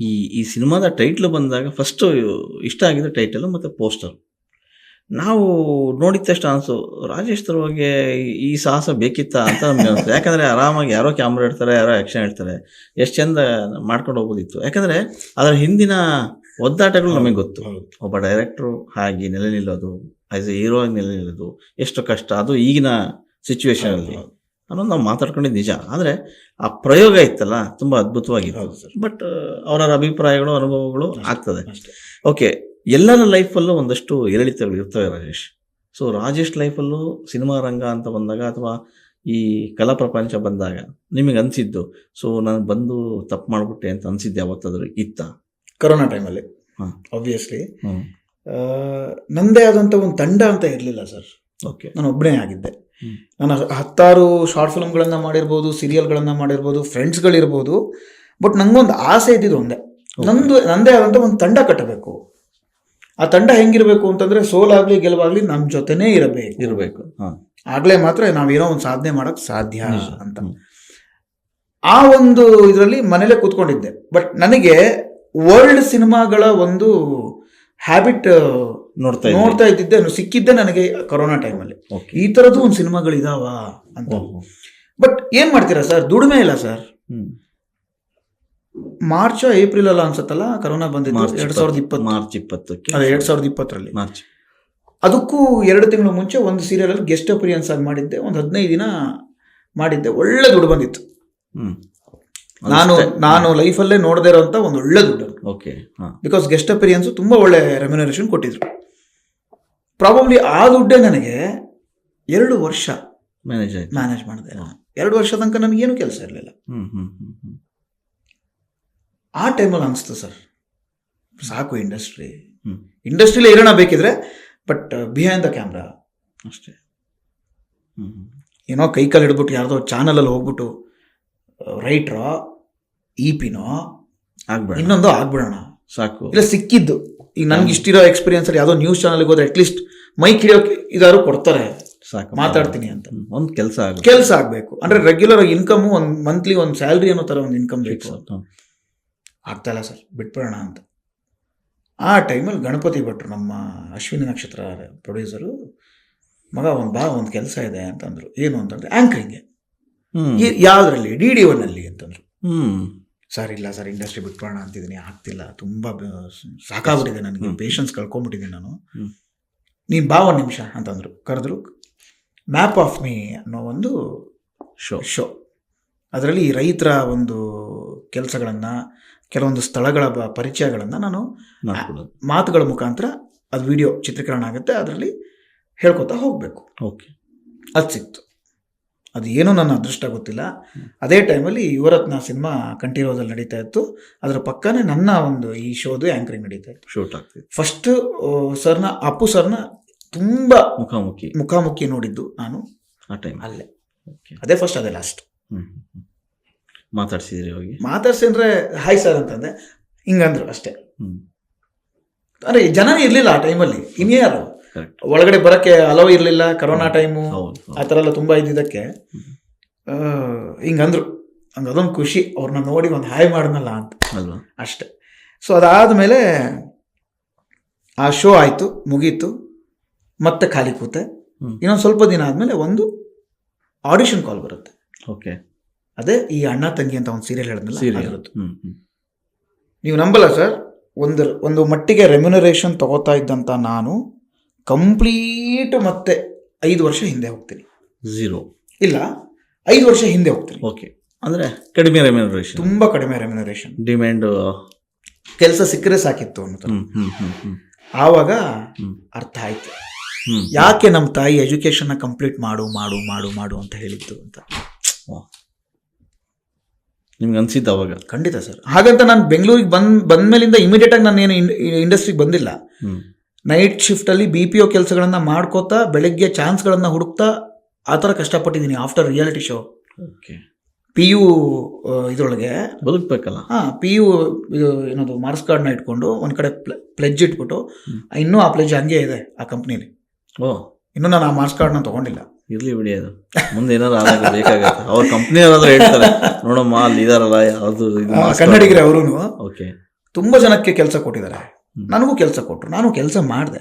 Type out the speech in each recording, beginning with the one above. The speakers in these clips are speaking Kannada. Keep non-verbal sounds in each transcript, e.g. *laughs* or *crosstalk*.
ಈ ಈ ಸಿನಿಮಾದ ಟೈಟ್ಲ್ ಬಂದಾಗ ಫಸ್ಟು ಇಷ್ಟ ಆಗಿದ್ದ ಟೈಟಲು ಮತ್ತು ಪೋಸ್ಟರ್ ನಾವು ನೋಡಿದ ತಕ್ಷಣ ಅನಿಸು ರಾಜೇಶ್ ತರುವಾಗೆ ಈ ಸಾಹಸ ಬೇಕಿತ್ತ ಅಂತ ನಮಗೆ ಅನಿಸ್ತು ಯಾಕಂದರೆ ಆರಾಮಾಗಿ ಯಾರೋ ಕ್ಯಾಮ್ರಾ ಇಡ್ತಾರೆ ಯಾರೋ ಆ್ಯಕ್ಷನ್ ಇಡ್ತಾರೆ. ಎಷ್ಟು ಚೆಂದ ಮಾಡ್ಕೊಂಡು ಹೋಗೋದಿತ್ತು ಯಾಕಂದರೆ ಅದರ ಹಿಂದಿನ ಒದ್ದಾಟಗಳು ನಮಗೆ ಗೊತ್ತು. ಒಬ್ಬ ಡೈರೆಕ್ಟ್ರು ಹಾಗೆ ನೆಲೆ ನಿಲ್ಲೋದು ಆ್ಯಸ್ ಎ ಹೀರೋ ಆಗಿ ನೆಲೆ ನಿಲ್ಲೋದು ಎಷ್ಟು ಕಷ್ಟ. ಅದು ಈಗಿನ ಸಿಚುವೇಶನಲ್ಲಿ ಅನ್ನೋದು ನಾವು ಮಾತಾಡ್ಕೊಂಡಿದ್ದು ನಿಜ. ಆದರೆ ಆ ಪ್ರಯೋಗ ಇತ್ತಲ್ಲ ತುಂಬ ಅದ್ಭುತವಾಗಿತ್ತು. ಸರ್. ಬಟ್ ಅವರ ಅಭಿಪ್ರಾಯಗಳು ಅನುಭವಗಳು ಆಗ್ತದೆ. ಓಕೆ ಎಲ್ಲರ ಲೈಫಲ್ಲೂ ಒಂದಷ್ಟು ಏರಿಳಿತಗಳು ಇರ್ತವೆ ರಾಜೇಶ್. ಸೊ ರಾಜೇಶ್ ಲೈಫಲ್ಲೂ ಸಿನಿಮಾ ರಂಗ ಅಂತ ಬಂದಾಗ ಅಥವಾ ಈ ಕಲಾ ಪ್ರಪಂಚ ಬಂದಾಗ ನಿಮಗೆ ಅನಿಸಿದ್ದು ಸೊ ನಾನು ಬಂದು ತಪ್ಪು ಮಾಡಿಬಿಟ್ಟೆ ಅಂತ ಅನಿಸಿದ್ದೆ ಯಾವತ್ತಾದರೂ ಇತ್ತ? ಕರೋನಾ ಟೈಮಲ್ಲಿ ಹಾಂ. ಆಬ್ವಿಯಸ್ಲಿ ನನ್ನದೇ ನಂದೇ ಆದಂಥ ಒಂದು ತಂಡ ಅಂತ ಇರಲಿಲ್ಲ ಸರ್. ಓಕೆ ನಾನು ಒಬ್ಬನೇ ಆಗಿದ್ದೆ. ನಾನು ಹತ್ತಾರು ಶಾರ್ಟ್ ಫಿಲ್ಮ್ಗಳನ್ನ ಮಾಡಿರ್ಬೋದು ಸೀರಿಯಲ್ಗಳನ್ನ ಮಾಡಿರ್ಬೋದು ಫ್ರೆಂಡ್ಸ್ಗಳಿರ್ಬೋದು ಬಟ್ ನಂಗೊಂದು ಆಸೆ ಇದ್ದಿದ್ದು ಒಂದೇ. ನಂದು ನಂದೇ ಆದಂಥ ಒಂದು ತಂಡ ಕಟ್ಟಬೇಕು. ಆ ತಂಡ ಹೆಂಗಿರಬೇಕು ಅಂತಂದ್ರೆ ಸೋಲಾಗ್ಲಿ ಗೆಲುವಾಗ್ಲಿ ನಮ್ಮ ಜೊತೆನೇ ಇರಬೇಕು. ಇರಬೇಕು. ಆಗಲೇ ಆಗ್ಲೇ ಮಾತ್ರ ನಾವೇನೋ ಒಂದು ಸಾಧನೆ ಮಾಡಕ್ ಸಾಧ್ಯ ಅಂತ. ಆ ಒಂದು ಇದರಲ್ಲಿ ಮನೇಲೆ ಕೂತ್ಕೊಂಡಿದ್ದೆ. ಬಟ್ ನನಗೆ ವರ್ಲ್ಡ್ ಸಿನಿಮಾಗಳ ಒಂದು ಹ್ಯಾಬಿಟ್ ನೋಡ್ತಾ ನೋಡ್ತಾ ಇದ್ದಿದ್ದೆ ಸಿಕ್ಕಿದ್ದೆ ನನಗೆ ಕೊರೋನಾ ಟೈಮಲ್ಲಿ ಈ ಥರದ್ದು ಒಂದು ಸಿನಿಮಾಗಳು ಇದಾವ ಅಂತ. ಬಟ್ ಏನ್ ಮಾಡ್ತೀರಾ ಸರ್ ದುಡಿಮೆ ಇಲ್ಲ ಸರ್ ಮಾರ್ಚ್ ಏಪ್ರಿಲ್ ಅಲ್ಲ ಅನ್ಸತ್ತಲ್ಲ? ಕರೋನಾ ಬಂದಿದ್ದು ಎರಡ್ ಸಾವಿರದ ಇಪ್ಪತ್ತು. ಮಾರ್ಚ್ ಇಪ್ಪತ್ತಕ್ಕೆ. ಅದೇ ಎರಡ್ ಸಾವಿರದ ಇಪ್ಪತ್ತರಲ್ಲಿ. ಮಾರ್ಚ್. ಅದಕ್ಕೂ ಎರಡು ತಿಂಗಳು ಮುಂಚೆ ಒಂದು ಸೀರಿಯಲ್ ಅಲ್ಲಿ ಗೆಸ್ಟ್ ಅಪಿರಿಯನ್ಸ್ ಆಗಿ ಮಾಡಿದ್ದೆ. ಒಂದು ಹದಿನೈದು ದಿನ ಮಾಡಿದ್ದೆ. ಒಳ್ಳೆ ದುಡ್ಡು ಬಂದಿತ್ತು. ನಾನು ನಾನು ಲೈಫಲ್ಲೇ ನೋಡದೇ ಇರೋಂಥ ಒಂದು ಒಳ್ಳೆ ದುಡ್ಡು ಓಕೆ ಬಿಕಾಸ್ ಗೆಸ್ಟ್ ಅಪಿರಿಯನ್ಸ್ ತುಂಬಾ ಒಳ್ಳೆ ರೆಮ್ಯುನರೇಷನ್ ಕೊಟ್ಟಿದ್ರು. ಪ್ರಾಬಬ್ಲಿ ಆ ದುಡ್ಡೇ ನನಗೆ ಎರಡು ವರ್ಷ ಮ್ಯಾನೇಜ್ ಆಯ್ತು. ಮ್ಯಾನೇಜ್ ಮಾಡಿದೆ. ಎರಡು ವರ್ಷ ತನಕ ನನಗೇನು ಕೆಲಸ ಇರಲಿಲ್ಲ. ಆ ಟೈಮಲ್ಲಿ ಅನಿಸ್ತು ಸರ್. ಸಾಕು ಇಂಡಸ್ಟ್ರಿ ಇಂಡಸ್ಟ್ರಿಲಿ ಇರೋಣ ಬೇಕಿದ್ರೆ ಬಟ್ ಬಿಹೈಂಡ್ ದ ಕ್ಯಾಮ್ರಾ ಅಷ್ಟೇ. ಏನೋ ಕೈ ಕಾಲು ಹಿಡ್ಬಿಟ್ಟು ಯಾರ್ದೋ ಚಾನಲಲ್ಲಿ ಹೋಗ್ಬಿಟ್ಟು ರೈಟ್ರೋ ಇ ಪಿನೋ ಆಗ್ಬೇಡ ಇನ್ನೊಂದು ಆಗ್ಬಿಡೋಣ. ಸಾಕು. ಇಲ್ಲ ಸಿಕ್ಕಿದ್ದು. ಈಗ ನನ್ಗೆ ಇಷ್ಟಿರೋ ಎಕ್ಸ್ಪೀರಿಯನ್ಸ್ ಅಲ್ಲಿ ಯಾವುದೋ ನ್ಯೂಸ್ ಚಾನಲ್ಗೆ ಹೋದ್ರೆ ಅಟ್ಲೀಸ್ಟ್ ಮೈಕ್ ಹಿಡಿಯೋಕೆ ಇದಾರು ಕೊಡ್ತಾರೆ. ಸಾಕು. ಮಾತಾಡ್ತೀನಿ ಅಂತ. ಒಂದು ಕೆಲಸ ಆಗಬೇಕು ಕೆಲಸ ಆಗಬೇಕು. ಅಂದ್ರೆ ರೆಗ್ಯುಲರ್ ಇನ್ಕಮ್ ಒಂದು ಮಂತ್ಲಿ ಒಂದು ಸ್ಯಾಲ್ರಿ ಅನ್ನೋ ಥರ ಒಂದು ಇನ್ಕಮ್ ಬೇಕು. ಆಗ್ತಾ ಇಲ್ಲ ಸರ್. ಬಿಟ್ಬಿಡೋಣ ಅಂತ. ಆ ಟೈಮಲ್ಲಿ ಗಣಪತಿ ಭಟ್ರು ನಮ್ಮ ಅಶ್ವಿನಿ ನಕ್ಷತ್ರ ಪ್ರೊಡ್ಯೂಸರು ಮಗ ಒಂದು ಬಾ ಒಂದು ಕೆಲಸ ಇದೆ ಅಂತಂದ್ರು. ಏನು ಅಂತಂದ್ರೆ ಆಂಕರಿಂಗ್ ಯಾವುದ್ರಲ್ಲಿ? ಡಿ ಡಿ ಒನ್ನಲ್ಲಿ ಅಂತಂದ್ರು. ಹ್ಮ್. ಸರ್ ಇಲ್ಲ ಸರ್ ಇಂಡಸ್ಟ್ರಿ ಬಿಟ್ಬಿಡೋಣ ಅಂತಿದ್ದೀನಿ ಆಗ್ತಿಲ್ಲ. ತುಂಬ ಸಾಕಾಗ್ಬಿಟ್ಟಿದೆ ನನಗೆ. ಪೇಷನ್ಸ್ ಕಳ್ಕೊಂಬಿಟ್ಟಿದ್ದೀನಿ ನಾನು. ನೀನು ಬಾ ಒಂದು ನಿಮಿಷ ಅಂತಂದರು. ಕರೆದ್ರು ಮ್ಯಾಪ್ ಆಫ್ ಮೀ ಅನ್ನೋ ಒಂದು ಶೋ ಶೋ ಅದರಲ್ಲಿ ರೈತರ ಒಂದು ಕೆಲಸಗಳನ್ನು ಕೆಲವೊಂದು ಸ್ಥಳಗಳ ಬ- ಪರಿಚಯಗಳನ್ನು ನಾನು ಮಾತುಗಳ ಮುಖಾಂತರ ಅದು ವಿಡಿಯೋ ಚಿತ್ರೀಕರಣ ಆಗುತ್ತೆ. ಅದರಲ್ಲಿ ಹೇಳ್ಕೊತಾ ಹೋಗಬೇಕು. ಓಕೆ ಅದು ಸಿಕ್ತು. ಅದು ಏನೂ ನನ್ನ ಅದೃಷ್ಟ ಗೊತ್ತಿಲ್ಲ. ಅದೇ ಟೈಮಲ್ಲಿ ಯುವರತ್ನ ಸಿನಿಮಾ ಕಂಠೀರೋದಲ್ಲಿ ನಡೀತಾ ಇತ್ತು. ಅದರ ಪಕ್ಕನೇ ನನ್ನ ಒಂದು ಈ ಶೋದು ಆ್ಯಂಕರಿಂಗ್ ನಡೀತಾ ಇತ್ತು. ಶೂಟ್ ಆಗ್ತಿತ್ತು ಫಸ್ಟ್ ಸರ್ನ ಅಪ್ಪು ಸರ್ನ ತುಂಬ ಮುಖಾಮುಖಿ. ಮುಖಾಮುಖಿ ನೋಡಿದ್ದು ನಾನು ಆ ಟೈಮ್ ಅಲ್ಲೇ. ಓಕೆ ಅದೇ ಫಸ್ಟ್ ಅದೇ ಲಾಸ್ಟ್. ಮಾತಾಡ್ಸಿದ್ರಿ ಹೋಗಿ ಮಾತಾಡ್ಸಿ ಅಂದ್ರೆ ಹಾಯ್ ಸರ್ ಅಂತಂದೆ. ಹಿಂಗಂದ್ರು ಅಷ್ಟೇ. ಅಂದರೆ ಜನ ಜನನೇ ಇರಲಿಲ್ಲ ಆ ಟೈಮಲ್ಲಿ ಇನ್ಯಾರು ಒಳಗಡೆ ಬರೋಕ್ಕೆ ಅಲವ್ ಇರಲಿಲ್ಲ ಕರೋನಾ ಟೈಮು ಆ ಥರ ಎಲ್ಲ ತುಂಬ ಇದ್ದಿದ್ದಕ್ಕೆ ಹಿಂಗಂದ್ರು. ಹಂಗೆ ಅದೊಂದು ಖುಷಿ ಅವ್ರನ್ನ ನೋಡಿ ಒಂದು ಹಾಯ್ ಮಾಡಿದ್ನಲ್ಲ ಅಂತ. ಅಲ್ವಾ? ಅಷ್ಟೆ. ಸೊ ಅದಾದಮೇಲೆ ಆ ಶೋ ಆಯಿತು ಮುಗೀತು. ಮತ್ತೆ ಖಾಲಿ ಕೂತೆ. ಇನ್ನೊಂದು ಸ್ವಲ್ಪ ದಿನ ಆದಮೇಲೆ ಒಂದು ಆಡಿಷನ್ ಕಾಲ್ ಬರುತ್ತೆ. ಓಕೆ ಅದೇ ಈ ಅಣ್ಣ ತಂಗಿ ಅಂತ ಒಂದು ಸೀರಿಯಲ್ ಹೇಳಿದ್ನಲ್ಲ ನೀವು ನಂಬಲ್ಲ ಸರ್ ಒಂದು ಒಂದು ಮಟ್ಟಿಗೆ ರೆಮ್ಯುನರೇಷನ್ ತಗೋತಾ ಇದ್ದಂಥ ನಾನು ಕಂಪ್ಲೀಟ್ ಮತ್ತೆ ಐದು ವರ್ಷ ಹಿಂದೆ ಹೋಗ್ತೀನಿ. ಝೀರೋ ಇಲ್ಲ ಐದು ವರ್ಷ ಹಿಂದೆ ಹೋಗ್ತೀನಿ. ಓಕೆ ಅಂದರೆ ಕಡಿಮೆ ರೆಮ್ಯುನರೇಷನ್ ತುಂಬಾ ಕಡಿಮೆ ರೆಮ್ಯುನರೇಷನ್ ಡಿಮ್ಯಾಂಡ್ ಕೆಲಸ ಸಿಕ್ಕರೆ ಸಾಕಿತ್ತು ಹ್ಮ್ ಆವಾಗ ಅರ್ಥ ಆಯ್ತು. ಯಾಕೆ ನಮ್ಮ ತಾಯಿ ಎಜುಕೇಶನ್ನ ಕಂಪ್ಲೀಟ್ ಮಾಡು ಮಾಡು ಮಾಡು ಮಾಡು ಅಂತ ಹೇಳಿದ್ದು ಅಂತ? ನಿಮ್ಗೆ ಅನ್ಸಿದ್ದು ಅವಾಗ? ಖಂಡಿತ ಸರ್. ಹಾಗಂತ ನಾನು ಬೆಂಗಳೂರಿಗೆ ಬಂದ್ ಬಂದ್ಮೇಲಿಂದ ಇಮಿಡಿಯೇಟ್ ಆಗಿ ನಾನು ಏನು ಇಂಡಸ್ಟ್ರಿಗೆ ಬಂದಿಲ್ಲ. ನೈಟ್ ಶಿಫ್ಟಲ್ಲಿ ಬಿ ಪಿ ಒ ಕೆಲಸಗಳನ್ನ ಮಾಡ್ಕೋತಾ ಬೆಳಗ್ಗೆ ಚಾನ್ಸ್ಗಳನ್ನ ಹುಡುಕ್ತಾ ಆ ಥರ ಕಷ್ಟಪಟ್ಟಿದ್ದೀನಿ after reality show okay P U ಇದರೊಳಗೆ. ಬದುಕಬೇಕಲ್ಲ? ಹಾಂ ಪಿ ಯು ಇದು ಏನದು ಮಾರ್ಕ್ಸ್ ಕಾರ್ಡ್ನ ಇಟ್ಕೊಂಡು ಒಂದು ಕಡೆ ಪ್ಲೆಜ್ ಇಟ್ಬಿಟ್ಟು. ಇನ್ನೂ ಆ ಪ್ಲೆಜ್ ಹಂಗೆ ಇದೆ ಆ ಕಂಪ್ನಿಲಿ ಓ. ಇನ್ನೂ ನಾನು ಆ ಮಾರ್ಕ್ಸ್ ಕಾರ್ಡ್ನ ತೊಗೊಂಡಿಲ್ಲ. ಇರ್ಲಿ ಬಿಡಿ ಅದು. ಮುಂದೆ ಏನಾದ್ರು ಆದಾಗ ಬೇಕಾಗತ್ತೆ. ಅವ್ರ ಕಂಪ್ನಿ ಏನಾದರೂ ಹೇಳ್ತಾರೆ. ನೋಡಮ್ಮ ಅಲ್ಲಿ ಇದಾರಲ್ಲ ಯಾವುದು ಕನ್ನಡಿಗರೇ ಅವರು ಓಕೆ ತುಂಬ ಜನಕ್ಕೆ ಕೆಲಸ ಕೊಟ್ಟಿದ್ದಾರೆ. ನನಗೂ ಕೆಲಸ ಕೊಟ್ಟರು ನಾನು ಕೆಲಸ ಮಾಡಿದೆ.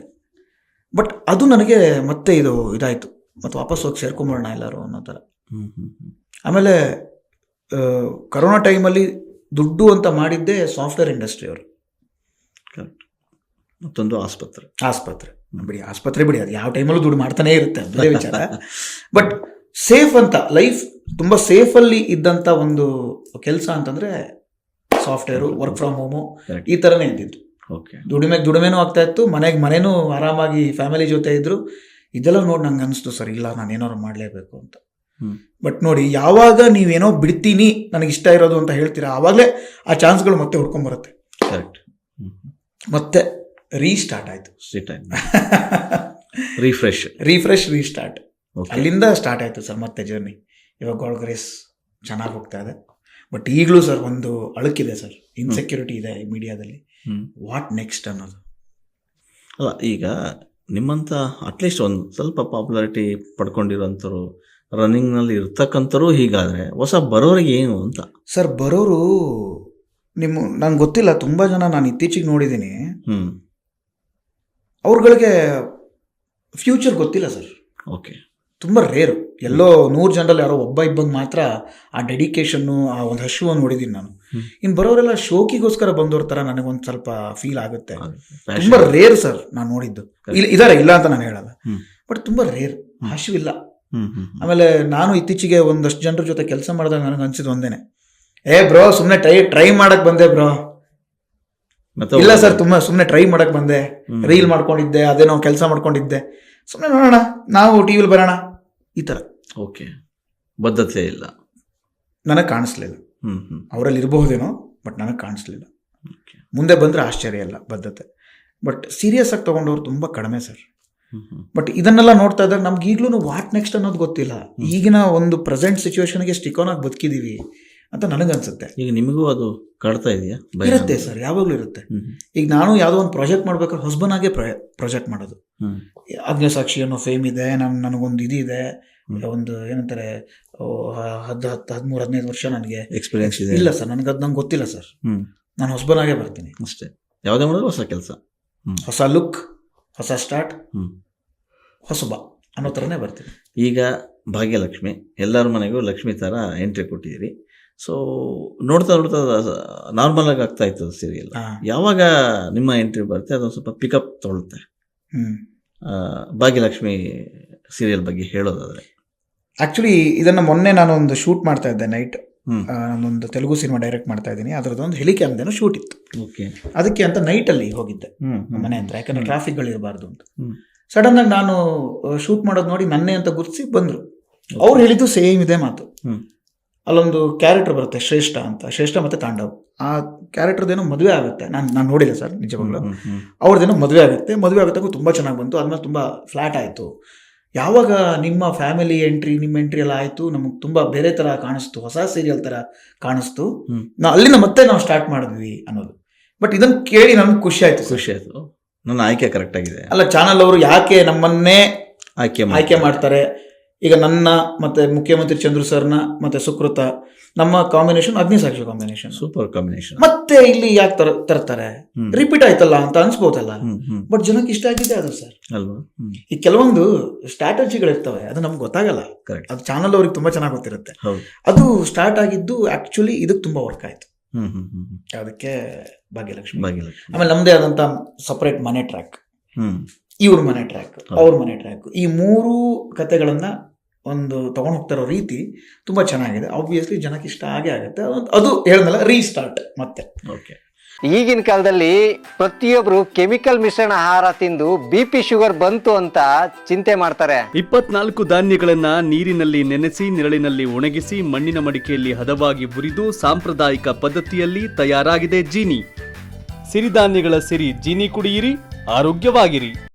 ಬಟ್ ಅದು ನನಗೆ ಮತ್ತೆ ಇದು ಇದಾಯಿತು. ಮತ್ತು ವಾಪಸ್ ಹೋಗಿ ಸೇರ್ಕೊಂಬೋಣ ಎಲ್ಲರೂ ಅನ್ನೋ ಥರ. ಆಮೇಲೆ ಕರೋನಾ ಟೈಮಲ್ಲಿ ದುಡ್ಡು ಅಂತ ಮಾಡಿದ್ದೇ ಸಾಫ್ಟ್ವೇರ್ ಇಂಡಸ್ಟ್ರಿ ಅವರು. ಕರೆಕ್ಟ್ ಮತ್ತೊಂದು ಆಸ್ಪತ್ರೆ. ಆಸ್ಪತ್ರೆ. ಬಿಡಿ ಆಸ್ಪತ್ರೆ ಬಿಡಿ ಅದು ಯಾವ ಟೈಮಲ್ಲೂ ದುಡ್ಡು ಮಾಡ್ತಾನೆ ಇರುತ್ತೆ ಅದೇ ಬೇರೆ *laughs* ವಿಚಾರ. ಬಟ್ ಸೇಫ್ ಅಂತ ಲೈಫ್ ತುಂಬ ಸೇಫಲ್ಲಿ ಇದ್ದಂಥ ಒಂದು ಕೆಲಸ ಅಂತಂದರೆ ಸಾಫ್ಟ್ವೇರು ವರ್ಕ್ ಫ್ರಮ್ ಹೋಮು ಈ ಥರನೇ ಇದ್ದಿದ್ದು. ಓಕೆ ದುಡಿಮೆಗೆ ದುಡಿಮೆನೂ ಆಗ್ತಾ ಇತ್ತು. ಮನೆಗೆ ಮನೇನೂ ಆರಾಮಾಗಿ ಫ್ಯಾಮಿಲಿ ಜೊತೆ ಇದ್ರು. ಇದೆಲ್ಲ ನೋಡಿ ನಂಗೆ ಅನಿಸ್ತು ಸರ್ ಇಲ್ಲ ನಾನು ಏನಾದ್ರು ಮಾಡಲೇಬೇಕು ಅಂತ. ಬಟ್ ನೋಡಿ ಯಾವಾಗ ನೀವೇನೋ ಬಿಡ್ತೀನಿ ನನಗೆ ಇಷ್ಟ ಇರೋದು ಅಂತ ಹೇಳ್ತೀರಾ ಆವಾಗಲೇ ಆ ಚಾನ್ಸ್ಗಳು ಮತ್ತೆ ಹುಡ್ಕೊಂಬರುತ್ತೆ. ಕರೆಕ್ಟ್ ಮತ್ತೆ ರೀಸ್ಟಾರ್ಟ್ ಆಯಿತು. Refresh refresh refresh restart okay ಅಲ್ಲಿಂದ ಸ್ಟಾರ್ಟ್ ಆಯಿತು ಸರ್ ಮತ್ತೆ ಜರ್ನಿ ಇವಾಗ ಗಾಡ್ ಗ್ರೇಸ್ ಚೆನ್ನಾಗಿ ಹೋಗ್ತಾ ಇದೆ. ಬಟ್ ಈಗಲೂ ಸರ್ ಒಂದು ಅಳುಕಿದೆ ಸರ್. ಇನ್ಸೆಕ್ಯೂರಿಟಿ ಇದೆ ಈ ಮೀಡಿಯಾದಲ್ಲಿ ವಾಟ್ ನೆಕ್ಸ್ಟ್ ಅನ್ನೋದು? ಅಲ್ಲ ಈಗ ನಿಮ್ಮಂಥ ಅಟ್ಲೀಸ್ಟ್ ಒಂದು ಸ್ವಲ್ಪ ಪಾಪ್ಯುಲಾರಿಟಿ ಪಡ್ಕೊಂಡಿರೋಂಥವ್ರು ರನ್ನಿಂಗ್ನಲ್ಲಿ ಇರ್ತಕ್ಕಂಥವ್ರು ಹೀಗಾದರೆ ಹೊಸ ಬರೋರಿಗೆ ಏನು ಅಂತ? ಸರ್ ಬರೋರು ನಿಮ್ಮ ನಂಗೆ ಗೊತ್ತಿಲ್ಲ ತುಂಬ ಜನ ನಾನು ಇತ್ತೀಚೆಗೆ ನೋಡಿದ್ದೀನಿ ಹ್ಞೂ ಅವ್ರುಗಳಿಗೆ ಫ್ಯೂಚರ್ ಗೊತ್ತಿಲ್ಲ ಸರ್ ಓಕೆ ತುಂಬ ರೇರು ಎಲ್ಲೋ ನೂರು ಜನರಲ್ಲಿ ಯಾರೋ ಒಬ್ಬ ಇಬ್ಬಂಗೆ ಮಾತ್ರ ಆ ಡೆಡಿಕೇಶನ್ನು ಆ ಒಂದು ಹಶುವನ್ನು ನೋಡಿದ್ದೀನಿ ನಾನು. ಇನ್ನು ಬರೋರೆಲ್ಲ ಶೋಕಿಗೋಸ್ಕರ ಬಂದವ್ರ ಥರ ನನಗೊಂದು ಸ್ವಲ್ಪ ಫೀಲ್ ಆಗುತ್ತೆ. ತುಂಬ ರೇರ್ ಸರ್ ನಾನು ನೋಡಿದ್ದು. ಇಲ್ಲ ಇದಾರೆ ಇಲ್ಲ ಅಂತ ನಾನು ಹೇಳಲ್ಲ. ಬಟ್ ತುಂಬ ರೇರ್ ಹಶುವಿಲ್ಲ ಆಮೇಲೆ ನಾನು ಇತ್ತೀಚೆಗೆ ಒಂದಷ್ಟು ಜನರ ಜೊತೆ ಕೆಲಸ ಮಾಡಿದಾಗ ನನಗೆ ಅನ್ಸಿದ್ದು ಒಂದೇನೆ. ಏ ಬ್ರೋ ಸುಮ್ಮನೆ ಟ್ರೈ ಟ್ರೈ ಮಾಡಕ್ ಬಂದೆ ಬ್ರೋ. ಇಲ್ಲ ಸರ್ ತುಂಬಾ ಸುಮ್ಮನೆ ಟ್ರೈ ಮಾಡಕ್ ಬಂದೆ. ರೀಲ್ ಮಾಡ್ಕೊಂಡಿದ್ದೆ ಅದೇನೋ ಕೆಲಸ ಮಾಡ್ಕೊಂಡಿದ್ದೆ. ಸುಮ್ಮನೆ ನೋಡೋಣ. ನಾವು ಟಿ ವಿಲಿ ಬರೋಣ. ಈ ಥರ ಓಕೆ. ಬದ್ಧತೆ ಇಲ್ಲ. ನನಗೆ ಕಾಣಿಸ್ಲಿಲ್ಲ ಹ್ಞೂ ಹ್ಞೂ ಅವರಲ್ಲಿ ಇರಬಹುದೇನೋ ಬಟ್ ನನಗೆ ಕಾಣಿಸ್ಲಿಲ್ಲ ಮುಂದೆ ಬಂದರೆ ಆಶ್ಚರ್ಯ ಇಲ್ಲ ಬದ್ಧತೆ. ಬಟ್ ಸೀರಿಯಸ್ ಆಗಿ ತೊಗೊಂಡವ್ರು ತುಂಬ ಕಡಿಮೆ ಸರ್. ಬಟ್ ಇದನ್ನೆಲ್ಲ ನೋಡ್ತಾ ಇದ್ದಾಗ ನಮ್ಗೆ ಈಗಲೂ ವಾಟ್ ನೆಕ್ಸ್ಟ್ ಅನ್ನೋದು ಗೊತ್ತಿಲ್ಲ. ಈಗಿನ ಒಂದು ಪ್ರೆಸೆಂಟ್ ಸಿಚುವೇಶನ್ಗೆ ಆನ್ ಆಗಿ ಬದುಕಿದೀವಿ. ಅಂತ ನನಗನ್ಸುತ್ತೆ. ಈಗ ನಿಮಗೂ ಅದು ಕಾಡ್ತಾ ಇದೆಯಾ? ಇರುತ್ತೆ ಸರ್ ಯಾವಾಗಲೂ ಇರುತ್ತೆ. ಈಗ ನಾನು ಯಾವುದೋ ಒಂದು ಪ್ರಾಜೆಕ್ಟ್ ಮಾಡ್ಬೇಕಾದ್ರೆ ಹೊಸಬನಾಗೆ ಪ್ರಾಜೆಕ್ಟ್ ಮಾಡೋದು. ಹ್ಮ್. ಅಗ್ನಿಸಾಕ್ಷಿ ಅನ್ನೋ ಫೇಮ್ ಇದೆ ನನ್ನ ನನಗೊಂದು ಇದಿದೆ. ಒಂದು ಏನಂತಾರೆ ಹದ್ ಹತ್ತು ಹದಿಮೂರು ಹದಿನೈದು ವರ್ಷ ನನಗೆ ಎಕ್ಸ್ಪೀರಿಯನ್ಸ್ ಇದೆ. ಇಲ್ಲ ಸರ್ ನನಗೆ ಅದು ನಂಗೆ ಗೊತ್ತಿಲ್ಲ ಸರ್. ನಾನು ಹೊಸಬನಾಗೆ ಬರ್ತೀನಿ. ಅಷ್ಟೇ. ಯಾವುದೇ ಮಾಡಿದ್ರು ಹೊಸ ಕೆಲಸ. ಹೊಸ ಲುಕ್ ಹೊಸ ಸ್ಟಾರ್ಟ್ ಹೊಸಬ ಅನ್ನೋ ಥರನೇ ಬರ್ತೀನಿ. ಈಗ ಭಾಗ್ಯಲಕ್ಷ್ಮಿ ಎಲ್ಲರ ಮನೆಗೂ ಲಕ್ಷ್ಮಿ ಥರ ಎಂಟ್ರಿ ಕೊಟ್ಟಿದ್ದೀರಿ. ಸೊ ನೋಡ್ತಾ ನೋಡ್ತಾ ನಾರ್ಮಲ್ ಆಗಿ ಆಗ್ತಾ ಇತ್ತು ಸೀರಿಯಲ್ ಯಾವಾಗ ನಿಮ್ಮ ಎಂಟ್ರಿ ಬರುತ್ತೆ ಅದೊಂದು ಸ್ವಲ್ಪ ಪಿಕಪ್ ಆ, ಭಾಗ್ಯಲಕ್ಷ್ಮಿ ಸೀರಿಯಲ್ ಬಗ್ಗೆ ಹೇಳೋದಾದ್ರೆ. ಆಕ್ಚುಲಿ ಇದನ್ನ ಮೊನ್ನೆ ನಾನು ಒಂದು ಶೂಟ್ ಮಾಡ್ತಾ ಇದ್ದೆ ನೈಟ್ ನಾನೊಂದು ತೆಲುಗು ಸಿನಿಮಾ ಡೈರೆಕ್ಟ್ ಮಾಡ್ತಾ ಇದ್ದೀನಿ. ಅದರದ್ದೊಂದು ಹೆಲಿಕ್ಯಾಮ್ದೇನೋ ಶೂಟ್ ಇತ್ತು. ಓಕೆ ಅದಕ್ಕೆ ಅಂತ ನೈಟಲ್ಲಿ ಹೋಗಿದ್ದೆ. ಮನೆ ಹತ್ರ ಯಾಕಂದ್ರೆ ಟ್ರಾಫಿಕ್ಗಳಿರಬಾರ್ದು ಅಂತ. ಹ್ಮ್. ಸಡನ್ ಆಗಿ ನಾನು ಶೂಟ್ ಮಾಡೋದು ನೋಡಿ ನನ್ನೇ ಅಂತ ಗುರುತಿಸಿ ಬಂದರು. ಅವ್ರು ಹೇಳಿದ್ದು ಸೇಮ್ ಇದೆ ಮಾತು. ಅಲ್ಲೊಂದು ಕ್ಯಾರೆಕ್ಟರ್ ಬರುತ್ತೆ ಶ್ರೇಷ್ಠ ಅಂತ. ಶ್ರೇಷ್ಠ ಮತ್ತೆ ತಾಂಡವ್. ಆ ಕ್ಯಾರೆಕ್ಟರ್ದೇನೋ ಮದುವೆ ಆಗುತ್ತೆ. ನಾನು ನಾನು ನೋಡಿಲ್ಲ ಸರ್ ನಿಜವಾಗ್ಲೂ ಅವ್ರದ್ದೇನೋ ಮದುವೆ ಆಗುತ್ತೆ. ಮದುವೆ ಆಗುತ್ತೆ ತುಂಬ ಚೆನ್ನಾಗಿ ಬಂತು. ಅದನ್ನ ತುಂಬ ಫ್ಲಾಟ್ ಆಯಿತು. ಯಾವಾಗ ನಿಮ್ಮ ಫ್ಯಾಮಿಲಿ ಎಂಟ್ರಿ ನಿಮ್ಮ ಎಂಟ್ರಿ ಎಲ್ಲ ಆಯಿತು ನಮಗೆ ತುಂಬ ಬೇರೆ ಥರ ಕಾಣಿಸ್ತು. ಹೊಸ ಸೀರಿಯಲ್ ಥರ ಕಾಣಿಸ್ತು. ನಾ ಅಲ್ಲಿಂದ ಮತ್ತೆ ನಾವು ಸ್ಟಾರ್ಟ್ ಮಾಡಿದ್ವಿ ಅನ್ನೋದು. ಬಟ್ ಇದನ್ನು ಕೇಳಿ ನನಗೆ ಖುಷಿ ಆಯಿತು ಖುಷಿ ಆಯಿತು. ನನ್ನ ಆಯ್ಕೆ ಕರೆಕ್ಟ್ ಆಗಿದೆ. ಅಲ್ಲ ಚಾನಲ್ ಅವರು ಯಾಕೆ ನಮ್ಮನ್ನೇ ಆಯ್ಕೆ ಆಯ್ಕೆ ಮಾಡ್ತಾರೆ? ಈಗ ನನ್ನ ಮತ್ತೆ ಮುಖ್ಯಮಂತ್ರಿ ಚಂದ್ರು ಸರ್ನ ಮತ್ತೆ ಸುಕೃತ ನಮ್ಮ combination Agnisakshi combination super combination ಮತ್ತೆ ಇಲ್ಲಿ ಯಾಕೆ ತರ ತರ್ತಾರೆ? ರಿಪೀಟ್ ಆಯ್ತಲ್ಲ ಅಂತ ಅನ್ಸ್ಬೋದಲ್ಲ. ಬಟ್ ಜನಕ್ಕೆ ಇಷ್ಟ ಆಗಿದೆ ಅದು ಸರ್. ಅಲ್ವಾ? ಈ ಕೆಲವೊಂದು ಸ್ಟ್ರಾಟಜಿಗಳಿರ್ತವೆ ಅದು ನಮ್ಗೆ ಗೊತ್ತಾಗಲ್ಲ. ಕರೆಕ್ಟ್ ಅದು ಚಾನಲ್ ಅವ್ರಿಗೆ ತುಂಬಾ ಚೆನ್ನಾಗಿ ಗೊತ್ತಿರುತ್ತೆ. ಅದು ಸ್ಟಾರ್ಟ್ ಆಗಿದ್ದು ಆಕ್ಚುಲಿ ಇದಕ್ಕೆ ತುಂಬಾ ವರ್ಕ್ ಆಯ್ತು. ಅದಕ್ಕೆ ಭಾಗ್ಯಲಕ್ಷ್ಮಿ. ಭಾಗ್ಯಲಕ್ಷ್ಮಿ. ಆಮೇಲೆ ನಮ್ದೇ ಆದಂತ ಸಪರೇಟ್ ಮನೆ ಟ್ರ್ಯಾಕ್ ಇವ್ರ ಮನೆ ಟ್ರ್ಯಾಕ್ ಅವ್ರ ಮನೆ ಟ್ರ್ಯಾಕ್ ಈ ಮೂರು ಕತೆಗಳನ್ನ ಒಂದು ತೊಗೊಂಡು ಹೋಗ್ತಿರೋ ರೀತಿ ತುಂಬ ಚೆನ್ನಾಗಿದೆ. ಆಬ್ವಿಯಸ್ಲಿ ಜನಕ್ಕೆ ಇಷ್ಟ ಆಗೇ ಆಗುತ್ತೆ. ಅದು- ಹೇಳಿದ್ನಲ್ಲ ರೀಸ್ಟಾರ್ಟ್ ಮತ್ತೆ. ಓಕೆ ಈಗಿನ ಕಾಲದಲ್ಲಿ ಪ್ರತಿಯೊಬ್ರು ಕೆಮಿಕಲ್ ಮಿಶ್ರಣ ಆಹಾರ ತಿಂದು ಬಿ ಪಿ ಶುಗರ್ ಬಂತು ಅಂತ ಚಿಂತೆ ಮಾಡ್ತಾರೆ. ಇಪ್ಪತ್ನಾಲ್ಕು ಧಾನ್ಯಗಳನ್ನ ನೀರಿನಲ್ಲಿ ನೆನೆಸಿ ನೆರಳಿನಲ್ಲಿ ಒಣಗಿಸಿ ಮಣ್ಣಿನ ಮಡಿಕೆಯಲ್ಲಿ ಹದವಾಗಿ ಹುರಿದು ಸಾಂಪ್ರದಾಯಿಕ ಪದ್ಧತಿಯಲ್ಲಿ ತಯಾರಾಗಿದೆ ಜೀನಿ. ಸಿರಿಧಾನ್ಯಗಳ ಸಿರಿ ಜೀನಿ ಕುಡಿಯಿರಿ ಆರೋಗ್ಯವಾಗಿರಿ.